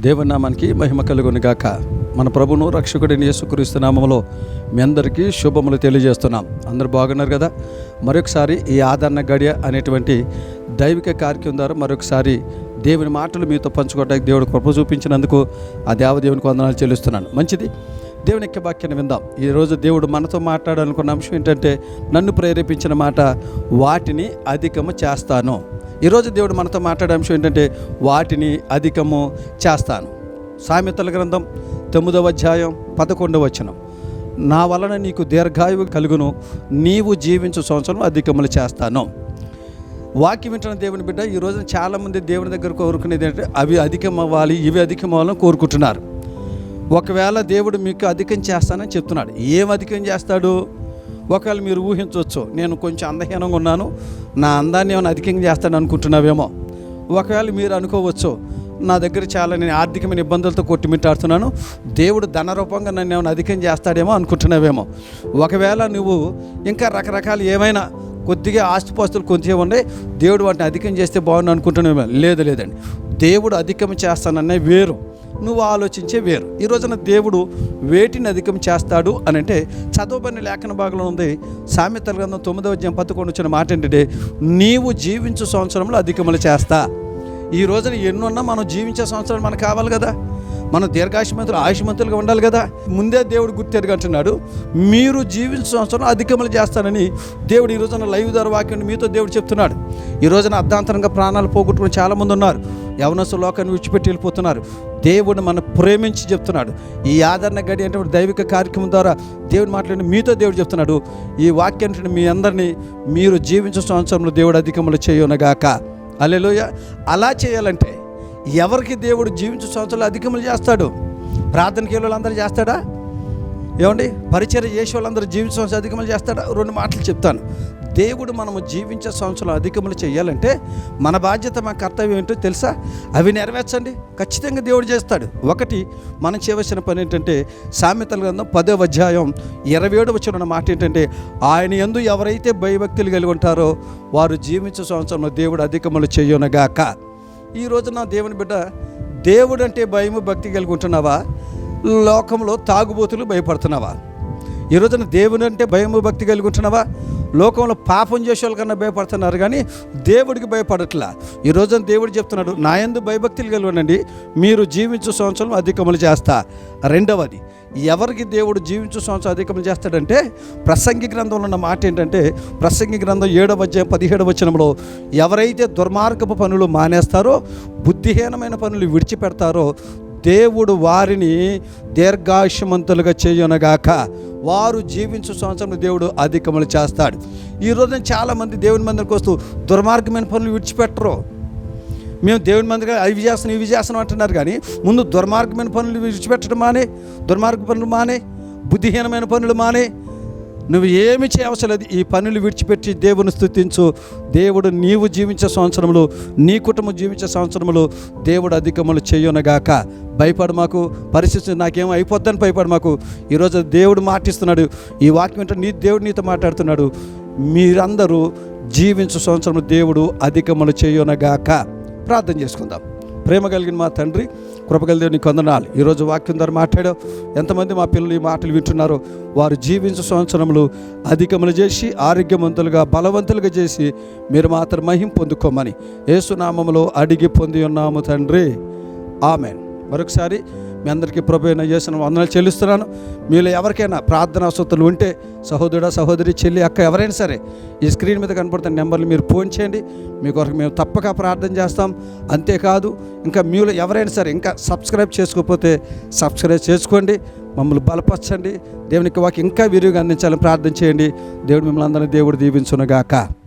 దేవుని మహిమ కలుగును గాక మన ప్రభును రక్షకుడిని యేసుక్రీస్తు నామంలో మీ అందరికీ శుభములు తెలియజేస్తున్నాం. అందరు బాగున్నారు కదా? మరొకసారి ఈ ఆదరణ గడియ అనేటువంటి దైవిక కార్యక్రమం ద్వారా మరొకసారి దేవుని మాటలు మీతో పంచుకోవడానికి దేవుడు కృప చూపించినందుకు ఆ దేవదేవునికి వందనాలు చెల్లిస్తున్నాను. మంచిది? దేవుని యొక్క వాక్యాన్ని విందాం. ఈరోజు దేవుడు మనతో మాట్లాడాలనుకున్న అంశం ఏంటంటే నన్ను ప్రేరేపించిన మాట వాటిని అధికము చేస్తాను. ఈరోజు దేవుడు మనతో మాట్లాడే అంశం ఏంటంటే వాటిని అధికము చేస్తాను. సామెతల గ్రంథం తొమ్మిదవ అధ్యాయం పదకొండవ వచనం. నా వలన నీకు దీర్ఘాయువు కలుగును నీవు జీవించు సంవత్సరం అధికములు చేస్తాను. వాక్యం వింటున్న దేవుని బిడ్డ ఈ చాలామంది దేవుని దగ్గర కోరుకునేది ఏంటంటే అవి అధికం అవ్వాలి ఇవి అధికం అవ్వాలని కోరుకుంటున్నారు. ఒకవేళ దేవుడు మీకు అధికం చేస్తానని చెప్తున్నాడు. ఏం అధికం చేస్తాడు? ఒకవేళ మీరు ఊహించవచ్చు నేను కొంచెం అందహీనంగా ఉన్నాను నా అందాన్ని ఏమైనా అధికంగా చేస్తాను అనుకుంటున్నావేమో. ఒకవేళ మీరు అనుకోవచ్చు నా దగ్గర చాలా నేను ఆర్థికమైన ఇబ్బందులతో కొట్టిమిట్టాడుతున్నాను దేవుడు ధన రూపంగా నన్ను ఏమైనా అధికం చేస్తాడేమో అనుకుంటున్నావేమో. ఒకవేళ నువ్వు ఇంకా రకరకాలు ఏమైనా కొద్దిగా ఆస్తిపాస్తులు కొద్దిగా ఉండే దేవుడు వాటిని అధికం చేస్తే బాగుంది అనుకుంటున్నాం లేదు లేదండి. దేవుడు అధికం చేస్తాననే వేరు. నువ్వు ఆలోచించే వేరు. ఈ రోజున దేవుడు వేటిని అధికం చేస్తాడు అని అంటే చదవబడిన లేఖన భాగంలో ఉంది. సామెతల గ్రంథం తొమ్మిదవ అధ్యాయం పదకొండు వచ్చిన మాట ఏంటంటే నీవు జీవించు సంవత్సరంలో అధికములు చేస్తా. ఈ రోజున ఎన్నున్నా మనం జీవించే సంవత్సరాలు మనకు కావాలి కదా. మనం దీర్ఘాయుషమంతులు ఆయుష్మంతులుగా ఉండాలి కదా. ముందే దేవుడు గుర్తెరగంటున్నాడు మీరు జీవించిన సంవత్సరం అధికములు చేస్తానని దేవుడు ఈ రోజున లైవ్ ధర వాక్యం మీతో దేవుడు చెప్తున్నాడు. ఈ రోజున అర్ధాంతరంగా ప్రాణాలు పోగొట్టుకుని చాలామంది ఉన్నారు. యవనసు లోకాన్ని విడిచిపెట్టి వెళ్ళిపోతున్నారు. దేవుడు మన ప్రేమించి చెప్తున్నాడు. ఈ ఆదరణ గడి అంటే దైవిక కార్యక్రమం ద్వారా దేవుడు మాట్లాడి మీతో దేవుడు చెప్తున్నాడు. ఈ వాక్యాన్ని మీ అందరినీ మీరు జీవించే సంవత్సరంలో దేవుడు అధికములు చేయనగాక. అల్లెలోయ అలా చేయాలంటే ఎవరికి దేవుడు జీవించే సంవత్సరాలు అధికములు చేస్తాడు? ప్రార్థనకి వాళ్ళందరూ చేస్తాడా? ఏమండి? పరిచయం చేసే వాళ్ళందరూ జీవించే సంవత్సరం అధికములు చేస్తాడా? రెండు మాటలు చెప్తాను. దేవుడు మనము జీవించే సంవత్సరం అధికములు చేయాలంటే మన బాధ్యత మన కర్తవ్యం ఏంటో తెలుసా? అవి నెరవేర్చండి. ఖచ్చితంగా దేవుడు చేస్తాడు. ఒకటి మనం చేయవలసిన పని ఏంటంటే సామెతల గ్రంథం పదో అధ్యాయం ఇరవై ఏడు వచ్చిన మాట ఏంటంటే ఆయన ఎందు ఎవరైతే భయభక్తులు కలిగి ఉంటారో వారు జీవించే సంవత్సరంలో దేవుడు అధికములు చేయనగాక. ఈ రోజున దేవుని బిడ్డ దేవుడు అంటే భయము భక్తి కలిగి ఉంటున్నావా లోకంలో తాగుబోతులు భయపడుతున్నావా? ఈ రోజున దేవుని అంటే భయము భక్తి కలిగి ఉంటున్నావా లోకంలో పాపం చేసే కన్నా భయపడుతున్నారు కానీ దేవుడికి భయపడట్లా. ఈ రోజున దేవుడు చెప్తున్నాడు నా ఎందు భయభక్తులు కలిగినండి మీరు జీవించు సంవత్సరం అధికములు చేస్తా. రెండవది ఎవరికి దేవుడు జీవించు సంవత్సరం అధికం చేస్తాడంటే ప్రసంగి గ్రంథంలో ఉన్న మాట ఏంటంటే ప్రసంగి గ్రంథం ఏడవ అధ్యాయం పదిహేడవ వచనంలో ఎవరైతే దుర్మార్గపు పనులు మానేస్తారో బుద్ధిహీనమైన పనులు విడిచిపెడతారో దేవుడు వారిని దీర్ఘాయుషమంతులుగా చేయనగాక. వారు జీవించు సంవత్సరం దేవుడు అధికములు చేస్తాడు. ఈ చాలామంది దేవుని మందిరికి వస్తూ దుర్మార్గమైన పనులు విడిచిపెట్టరు. మేము దేవుని మందిగా అవి చేస్తున్నాం ఇవి చేస్తున్నాం అంటున్నారు కానీ ముందు దుర్మార్గమైన పనులు విడిచిపెట్టడం మానే దుర్మార్గ పనులు మానే బుద్ధిహీనమైన పనులు మానే. నువ్వు ఏమి చేయవసలేదు ఈ పనులు విడిచిపెట్టి దేవుని స్థుతించు. దేవుడు నీవు జీవించే సంవత్సరములు నీ కుటుంబం జీవించే సంవత్సరములు దేవుడు అధికములు చేయనగాక. భయపడు మాకు పరిస్థితి నాకేం అయిపోద్దని భయపడు మాకు. ఈరోజు దేవుడు మాటిస్తున్నాడు ఈ వాక్యం అంటే నీ దేవుడు నీతో మాట్లాడుతున్నాడు. మీరందరూ జీవించే సంవత్సరంలో దేవుడు అధికములు చేయనగాక. ప్రార్థన చేసుకుందాం. ప్రేమ కలిగిన మా తండ్రి కృపగల నీకు కొందనాలు ఈరోజు వాక్యం ద్వారా మాట్లాడావు ఎంతమంది మా పిల్లలు ఈ మాటలు వింటున్నారో వారు జీవించే సంవత్సరములు అధికములు చేసి ఆరోగ్యవంతులుగా బలవంతులుగా చేసి మీరు మాత్రం మహిం పొందుకోమని. ఏసునామములో అడిగి పొంది ఉన్నాము తండ్రి. ఆమెన్. మరొకసారి మీ అందరికీ ప్రభు అయిన చేసిన వందనాలు చెల్లిస్తున్నాను. మీలో ఎవరికైనా ప్రార్థనా వసతులు ఉంటే సహోదరుడా సహోదరి చెల్లి అక్క ఎవరైనా సరే ఈ స్క్రీన్ మీద కనపడుతున్న నెంబర్లు మీరు ఫోన్ చేయండి. మీ కొరకు మేము తప్పక ప్రార్థన చేస్తాం. అంతేకాదు ఇంకా మీలో ఎవరైనా సరే ఇంకా సబ్స్క్రైబ్ చేసుకోకపోతే సబ్స్క్రైబ్ చేసుకోండి. మమ్మల్ని బలపరచండి. దేవునికి వాకి ఇంకా విరివిగా అందించాలని ప్రార్థన చేయండి. దేవుడు మిమ్మల్ని అందరినీ దేవుడు దీవించునుగాక.